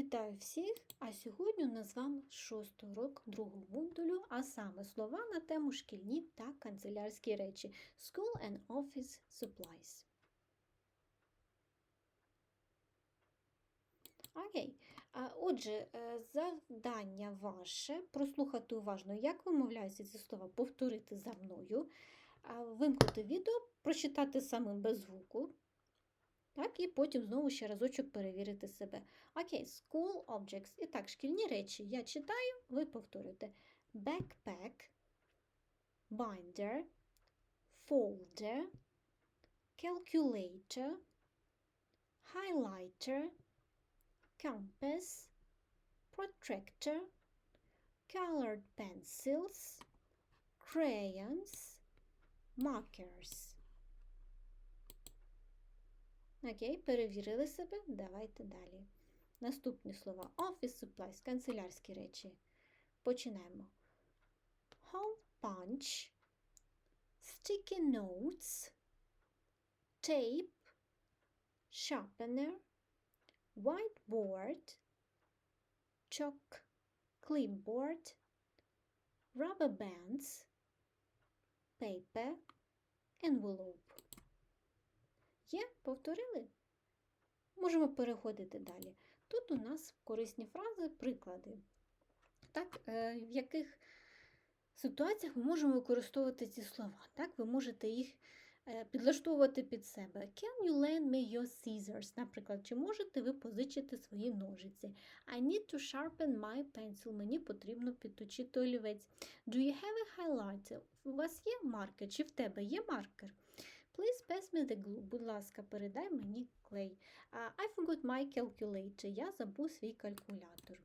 Вітаю всіх! А сьогодні у нас з шостий урок другого модулю, а саме слова на тему шкільні та канцелярські речі School and Office Supplies. Окей. Отже, е, завдання ваше прослухати уважно, як вимовляються ці слова, повторити за мною, вимкнути відео, прочитати самим без звуку. Так, і потім знову ще разочок перевірити себе. Окей, school objects. І так, шкільні речі. Я читаю, ви повторюєте. Backpack, binder, folder, calculator, highlighter, compass, protractor, colored pencils, crayons, markers. Окей, перевірили себе. Давайте далі. Наступні слова. Office supplies, канцелярські речі. Починаємо. Hole punch, sticky notes, tape, sharpener, whiteboard, chalk, clipboard, rubber bands, paper, envelope. Є, повторили? Можемо переходити далі. Тут у нас корисні фрази, приклади, так, е, в яких ситуаціях ми можемо використовувати ці слова. Так, Ви можете їх е, підлаштовувати під себе. Can you lend me your scissors? Наприклад, чи можете ви позичити свої ножиці? I need to sharpen my pencil. Мені потрібно підточити олівець. Do you have a highlighter? У вас є маркер? Чи в тебе є маркер? Please pass me the glue. Будь ласка, передай мені клей. Uh, I forgot my calculator. Я забув свій калькулятор.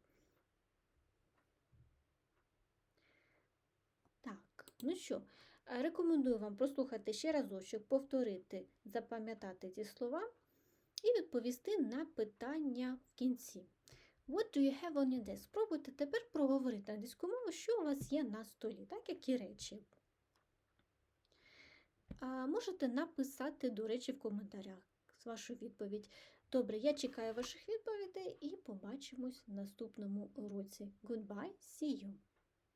Так, ну що, е, рекомендую вам прослухати ще разочок, повторити, запам'ятати ці слова і відповісти на питання в кінці. What do you have on your desk? Спробуйте тепер проговорити англійську мову, що у вас є на столі, так, які речі. А Можете написати, до речі, в коментарях вашу відповідь. Добре, я чекаю ваших відповідей і побачимось в наступному уроці. Goodbye, see you!